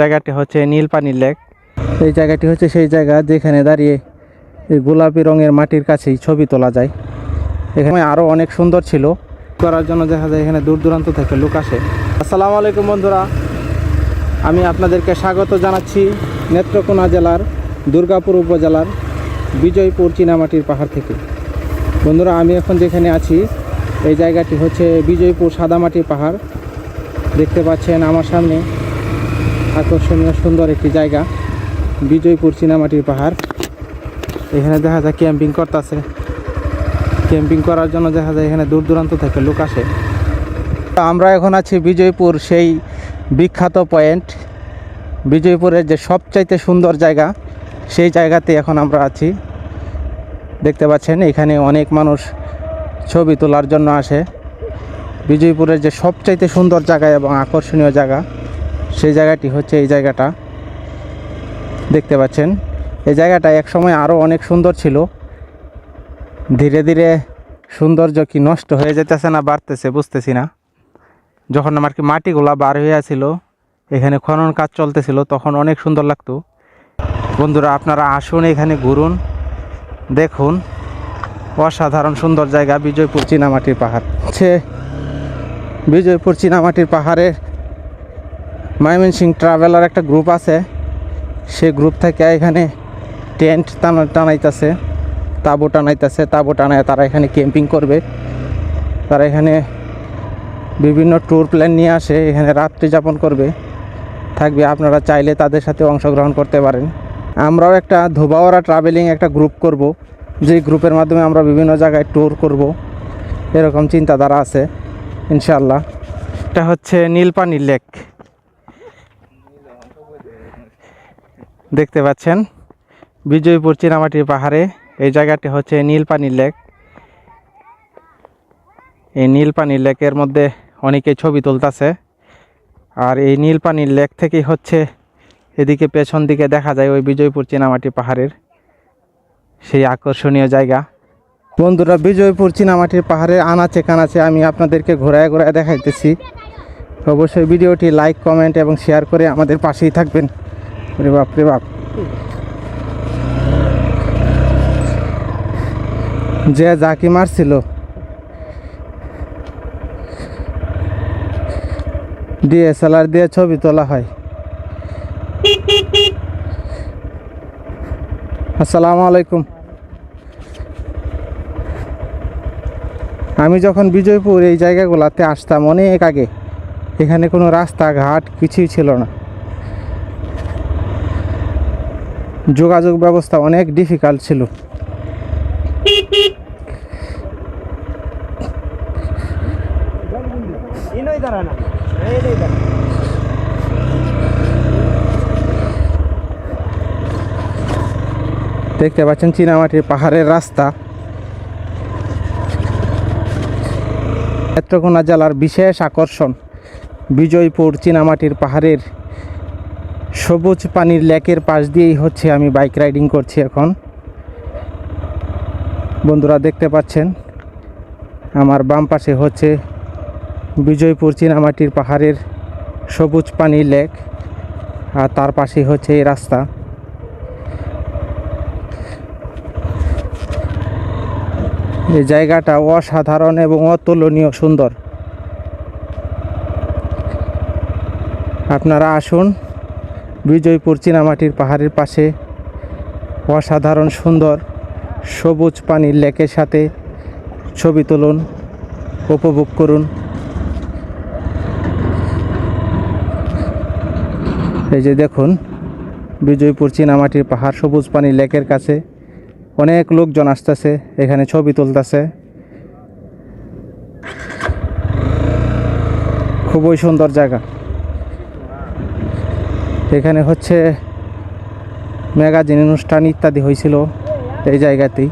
জায়গাটি হচ্ছে নীলপানির লেক। এই জায়গাটি হচ্ছে সেই জায়গা যেখানে দাঁড়িয়ে গোলাপি রঙের মাটির কাছেই ছবি তোলা যায়। এখানে আরও অনেক সুন্দর ছিল। করার জন্য দেখা যায় এখানে দূর দূরান্ত থেকে লোক আসে। আসসালামু আলাইকুম বন্ধুরা। আমি আপনাদেরকে স্বাগত জানাচ্ছি নেত্রকোনা জেলার দুর্গাপুর উপজেলার বিজয়পুর চীনামাটির পাহাড় থেকে। বন্ধুরা, আমি এখন যেখানে আছি, এই জায়গাটি হচ্ছে বিজয়পুর সাদামাটির পাহাড়। দেখতে পাচ্ছেন আমার সামনে আকর্ষণীয়, সুন্দর একটি জায়গা, বিজয়পুর চীনামাটির পাহাড়। এখানে দেখা যায় ক্যাম্পিং করতেছে। ক্যাম্পিং করার জন্য দেখা যায় এখানে দূর দূরান্ত থেকে লোক আসে। আমরা এখন আছি বিজয়পুর, সেই বিখ্যাত পয়েন্ট। বিজয়পুরের যে সবচাইতে সুন্দর জায়গা, সেই জায়গাতে এখন আমরা আছি। দেখতে পাচ্ছেন, এখানে অনেক মানুষ ছবি তোলার জন্য আসে। বিজয়পুরের যে সবচাইতে সুন্দর জায়গা এবং আকর্ষণীয় জায়গা সেই জায়গাটি হচ্ছে এই জায়গাটা। দেখতে পাচ্ছেন। এই জায়গাটা একসময় আরও অনেক সুন্দর ছিল। ধীরে ধীরে সৌন্দর্য কি নষ্ট হয়ে যেতেছে না, বাড়তেছে, বুঝতেছি না। যখন আমার কি মাটিগুলা বার হয়ে আছিল এখানে খনন কাজ চলতেছিল, তখন অনেক সুন্দর লাগতো। বন্ধুরা, আপনারা আসুন এখানে ঘুরুন, দেখুন। অসাধারণ সুন্দর জায়গা, বিজয়পুর চীনামাটির পাহাড়। হচ্ছে বিজয়পুর চীনামাটির পাহাড়ের ময়মনসিং ট্রাভেলার একটা গ্রুপ আছে। সেই গ্রুপ থেকে এখানে টেন্ট টানা, টানাইতেছে, তাঁবু টানাইতেছে, তাঁবু টানায় তারা এখানে ক্যাম্পিং করবে। তারা এখানে বিভিন্ন ট্যুর প্ল্যান নিয়ে আসে, এখানে রাত্রি যাপন করবে। থাকবে, আপনারা চাইলে তাদের সাথে অংশগ্রহণ করতে পারেন। আমরাও একটা ধোবাওয়ারা ট্রাভেলিং একটা গ্রুপ করব যে গ্রুপের মাধ্যমে আমরা বিভিন্ন জায়গায় ট্যুর করব। এরকম চিন্তাধারা আছে ইনশাল্লাহ এটা হচ্ছে নীলপানি লেক দেখতে পাচ্ছেন। বিজয়পুর চীনামাটির পাহাড়ে এই জায়গাটি হচ্ছে নীলপানি লেক। এই নীলপানি লেকের মধ্যে অনেকে ছবি তুলতেছে। আর এই নীলপানির লেক থেকেই হচ্ছে এদিকে পেছন দিকে দেখা যায় ওই বিজয়পুর চিনামাটি পাহাড়ের সেই আকর্ষণীয় জায়গা। বন্ধুরা, বিজয়পুর চিনামাটির পাহাড়ে আনাচে কানাচে আমি আপনাদেরকে ঘোরায় ঘোরায় দেখাইতেছি। অবশ্যই ভিডিওটি লাইক, কমেন্ট এবং শেয়ার করে আমাদের পাশেই থাকবেন। রে বাপ রে বাপ। যে জাকি মারছিল। ডিএসএলআর দিয়ে ছবি তোলা হয়। আসসালামু আলাইকুম। আমি যখন বিজয়পুর এই জায়গাগুলোতে আসতাম অনেক আগে, এখানে কোনো রাস্তাঘাট কিছুই ছিল না। যোগাযোগ ব্যবস্থা অনেক ডিফিকাল্ট ছিল। দেখতে পাচ্ছেন চীনামাটির পাহাড়ের রাস্তা। নেত্রকোনা জেলার বিশেষ আকর্ষণ বিজয়পুর চীনামাটির পাহাড়ের সবুজ পানির লেকের পাশ দিয়েই হচ্ছে আমি বাইক রাইডিং করছি এখন। বন্ধুরা দেখতে পাচ্ছেন, আমার বাম পাশে হচ্ছে বিজয়পুর চিনামাটির পাহাড়ের সবুজ পানির লেক আর তার পাশে হচ্ছে এই রাস্তা। এই জায়গাটা অসাধারণ এবং অতুলনীয় সুন্দর। আপনারা আসুন বিজয়পুর চীনামাটির পাহাড়ের পাশে অসাধারণ সুন্দর সবুজ পানির লেকের সাথে ছবি তুলুন, উপভোগ করুন। এই যে দেখুন, বিজয়পুর চীনামাটির পাহাড় সবুজ পানির লেকের কাছে অনেক লোকজন আসতেছে, এখানে ছবি তুলতেছে। খুবই সুন্দর জায়গা। এখানে হচ্ছে ম্যাগাজিন অনুষ্ঠান ইত্যাদি হয়েছিল এই জায়গাতেই।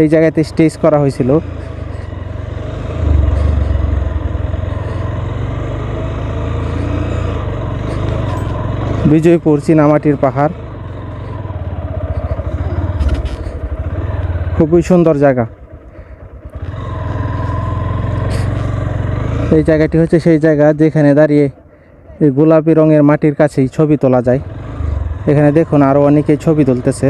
এই জায়গাতে স্টেজ করা হয়েছিল। বিজয়পুর চীনামাটির পাহাড়। খুবই সুন্দর জায়গা। এই জায়গাটি হচ্ছে সেই জায়গা যেখানে দাঁড়িয়ে এই গোলাপি রঙের মাটির কাছেই ছবি তোলা যায়। এখানে দেখুন আরও অনেকেই ছবি তুলতেছে।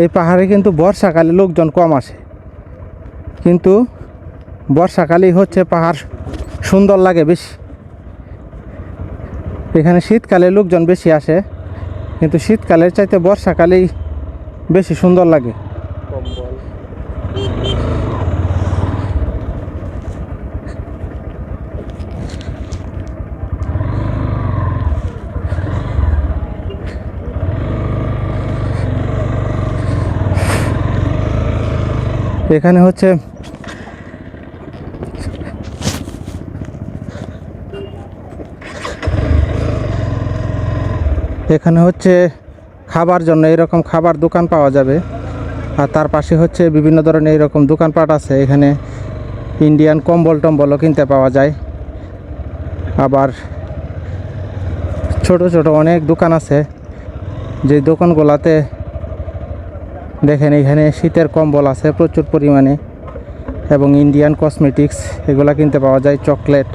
এই পাহাড়ে কিন্তু বর্ষাকালে লোকজন কম আসে। কিন্তু বর্ষাকালেই হচ্ছে পাহাড় সুন্দর লাগে বেশি। এখানে শীতকালে লোকজন বেশি আসে, কিন্তু শীতকালের চাইতে বর্ষাকালেই বেশি সুন্দর লাগে। এখানে হচ্ছে এখানে হচ্ছে খাবার জন্য এরকম খাবার দোকান পাওয়া যাবে। আর তার পাশে হচ্ছে বিভিন্ন ধরনের এরকম দোকানপাট আছে। এখানে ইন্ডিয়ান কম্বল টম্বলও কিনতে পাওয়া যায়। আবার ছোট ছোট অনেক দোকান আছে। যে দোকানগুলোতে দেখেন এখানে শীতের কম্বল আছে প্রচুর পরিমাণে এবং ইন্ডিয়ান কসমেটিক্স এগুলা কিনতে পাওয়া যায় চকলেট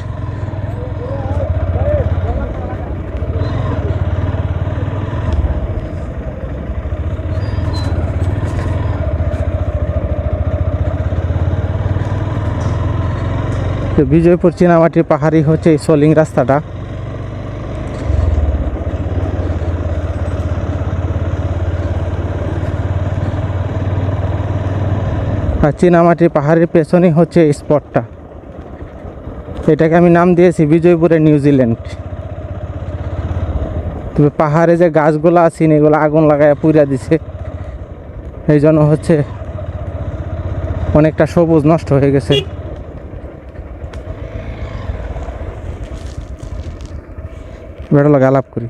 বিজয়পুর চীনামাটির পাহাড়ি হচ্ছে এই সোলিং রাস্তাটা। আর চীনামাটির পাহাড়ের পেছনেই হচ্ছে এই স্পটটা এটাকে আমি নাম দিয়েছি বিজয়পুরের নিউজিল্যান্ড তবে পাহাড়ে যে গাছগুলো আছে এগুলো আগুন লাগায় পুড়া দিছে। এই জন্য হচ্ছে অনেকটা সবুজ নষ্ট হয়ে গেছে। বেড়া লাগে আলাপ করি।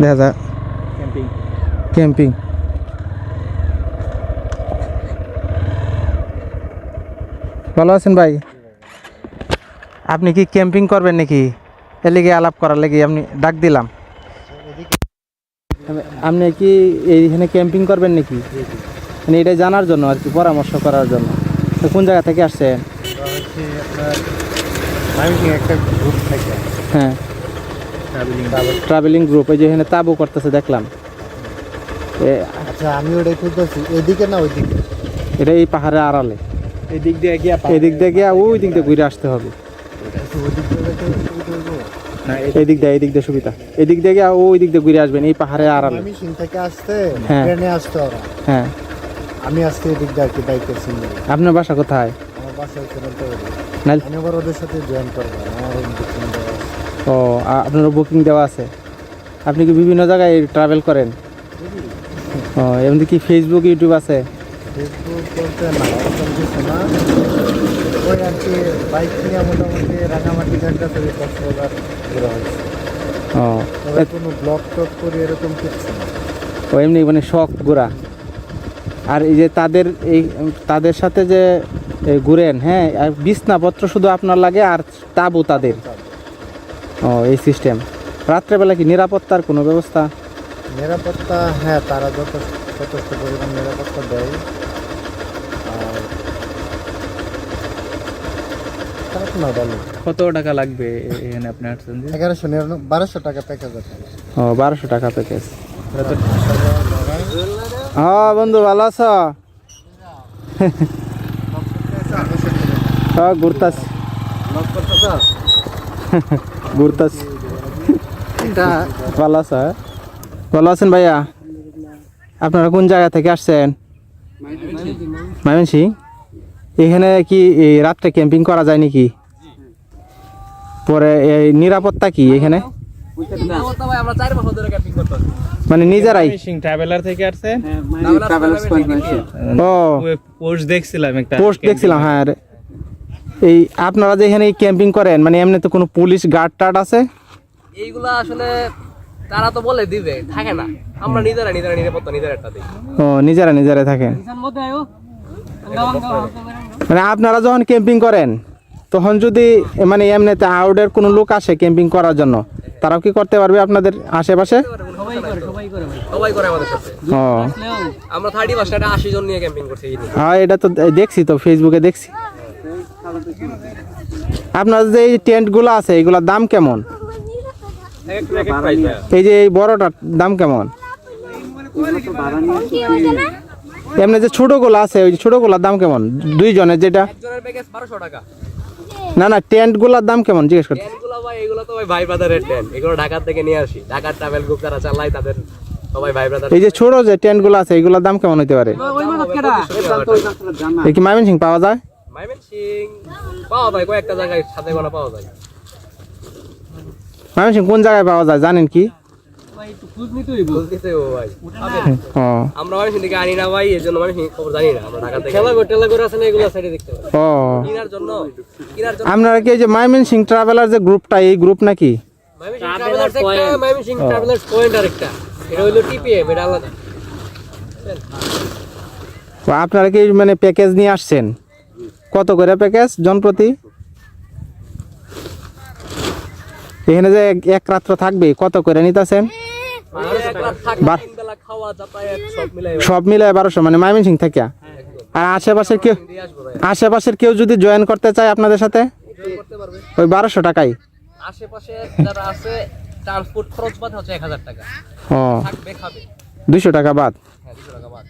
দেখা যা ক্যাম্পিং ক্যাম্পিং ভালো আছেন ভাই? আপনি কি ক্যাম্পিং করবেন নাকি? এর লেগে আলাপ করার লেগে আপনি ডাক দিলাম। আপনি কি এইখানে ক্যাম্পিং করবেন নাকি? মানে এটা জানার জন্য আর কি পরামর্শ করার জন্য। তো কোন জায়গা থেকে আসছেন? হ্যাঁ। ট্রাভেলিং গ্রুপ এই যে এখানে তাবু করতেছে দেখলাম। আচ্ছা আমি ওটাই খুঁজতেছি। এদিকে না ওইদিকে? এটা এই পাহাড়ের আড়ালে। এদিক দিয়ে গিয়া এদিক দিয়ে গিয়ে ওই দিক দিয়ে ঘুরে আসতে হবে। ওইদিক দিয়ে যেতে সুবিধা হইবো? না এই দিক দিয়ে সুবিধা। এদিক দিয়ে গিয়ে ওই দিক দিয়ে ঘুরে আসবেন এই পাহাড়ের আড়ালে আমি সিং থেকে আসতে হ্যাঁ। ট্রেনে আসতে ওরা হ্যাঁ। আমি আসতে এদিক দিয়ে আর কি বাইকের সিঙ্গেল আপনার বাসা কোথায়? আমার বাসা হচ্ছে। নাইল আমি আবার ওদের সাথে জয়েন করব। আমার ওই বুকিং দেওয়া আছে। ও আপনার বুকিং দেওয়া আছে? আপনি কি বিভিন্ন জায়গায় ট্রাভেল করেন? ও এমনি কি ফেসবুক ইউটিউব আছে? ফেসবুক বলতে না ওরকম কিছু না ওই আর কি বাইক নিয়ে মোটামুটি রাঙামাটি ঘাটটা থেকে কক্সবাজার ঘোরা হয়েছে। তবে কোনো ব্লগ টক করে এরকম কিছু না। ও এমনি মানে শখ ঘোরা। আর এই যে তাদের এই তাদের সাথে যে ঘুরেন হ্যাঁ আর বিছনাপত্র শুধু আপনার লাগে আর তাবু তাদের। ও এই সিস্টেম রাত্রেবেলা কি নিরাপত্তার কোনো ব্যবস্থা? নিরাপত্তা হ্যাঁ তারা যথেষ্ট যথেষ্ট পরিমাণ নিরাপত্তা দেয় আর খারাপ না ভালো কত টাকা লাগবে এখানে আপনি আসছেন এগারোশো নিরানব্বই বারোশো টাকা প্যাকেজ আছে। ও বারোশো টাকা প্যাকেজ হ্যাঁ বন্ধু ভালো আছো? হ্যাঁ ঘুরতাছি ঘুরতাছি ভালো আছো হ্যাঁ? ভালো আছেন ভাইয়া? আপনারা কোন জায়গা থেকে আসছেন? মাইমেনসিং এখানে কি এই রাত্রে ক্যাম্পিং করা যায় নাকি? পরে এই নিরাপত্তা কি এখানে? মানে নিজেরাই? ফিশিং ট্রাভেলার থেকে আসছেন ও। পোস্ট দেখছিলাম একটা পোস্ট দেখছিলাম হ্যাঁ। এই আপনারা যে এখানে ক্যাম্পিং করেন মানে এমনি তো কোনো পুলিশ গার্ড টার্ড আছে? এইগুলা আসলে তারা তো বলে দিবে থাকে না। আমরা নিজেরা নিজেরা নিরাপত্তা নিজের একটা দিই। ও নিজেরা নিজেরা থাকেন মানে আপনারা যখন ক্যাম্পিং করেন তখন যদি মানে এমনিতে আউটের কোনো লোক আসে ক্যাম্পিং করার জন্য তারাও কি করতে পারবে আপনাদের আশেপাশে? হ্যাঁ এটা তো দেখছি তো ফেসবুকে দেখছি। আপনার যে টেন্টগুলো আছে এগুলোর দাম কেমন? এই যে এই বড়টার দাম কেমন? এমনি যে ছোটগুলো আছে ওই ছোটগুলোর দাম কেমন? দুইজনের যেটা। টাকা। না না টেন্টগুলোর দাম কেমন? জিজ্ঞেস করতে। টেন্টগুলো ভাই এগুলো তো ভাই ভাই ব্রাদারের টেন্ট। এগুলো ঢাকার থেকে নিয়ে আসি। ঢাকার ট্রাভেল গ্রুপ যারা চালাই তাদের সবাই ভাই ব্রাদার এই যে ছোট যে টেন্টগুলো আছে এগুলোর দাম কেমন হতে পারে? এই কি মাইমেন সিং পাওয়া যায়? মাইমেন সিং পাওয়া যায় কয়েকটা জায়গায় সাথে গোনা পাওয়া যায়। মাইমেন সিং কোন জায়গায় পাওয়া যায় জানেন কি? আমরা মানুষ থেকে আনি না ভাই এর জন্য মানুষ খবর জানি না। আমরা ঢাকা থেকে খেলা করে টেলা করে আছে না এগুলো সাইডে দেখতে পাবে ও। কিনার জন্য কিনার জন্য আপনারা কি এই যে মাইমেন সিং ট্রাভেলার যে গ্রুপটা এই গ্রুপ নাকি? মাইমেন সিং ট্রাভেলার্স একটা মাইমেন সিং ট্রাভেলার্স পয়েন্ট আরেকটা। এটা হলো টিপিএম এটা আলাদা। তো আপনারা কি মানে প্যাকেজ নিয়ে আসছেন? কত করে প্যাকেজ জনপ্রতি এখানে যে এক- এক রাত্র থাকবে কত করে নিতেছেন? যাতায়াত সব মিলায় বারোশো মানে মাইমেন সিং থেকে আর আশেপাশের কেউ আশেপাশের কেউ যদি জয়েন করতে চায় আপনাদের সাথে? ওই বারোশো টাকাই। আশেপাশে যারা আছে ট্রান্সপোর্ট খরচ বাদ হচ্ছে এক হাজার টাকা। ও। দুশো টাকা বাদ। হ্যাঁ দুশো টাকা বাদ।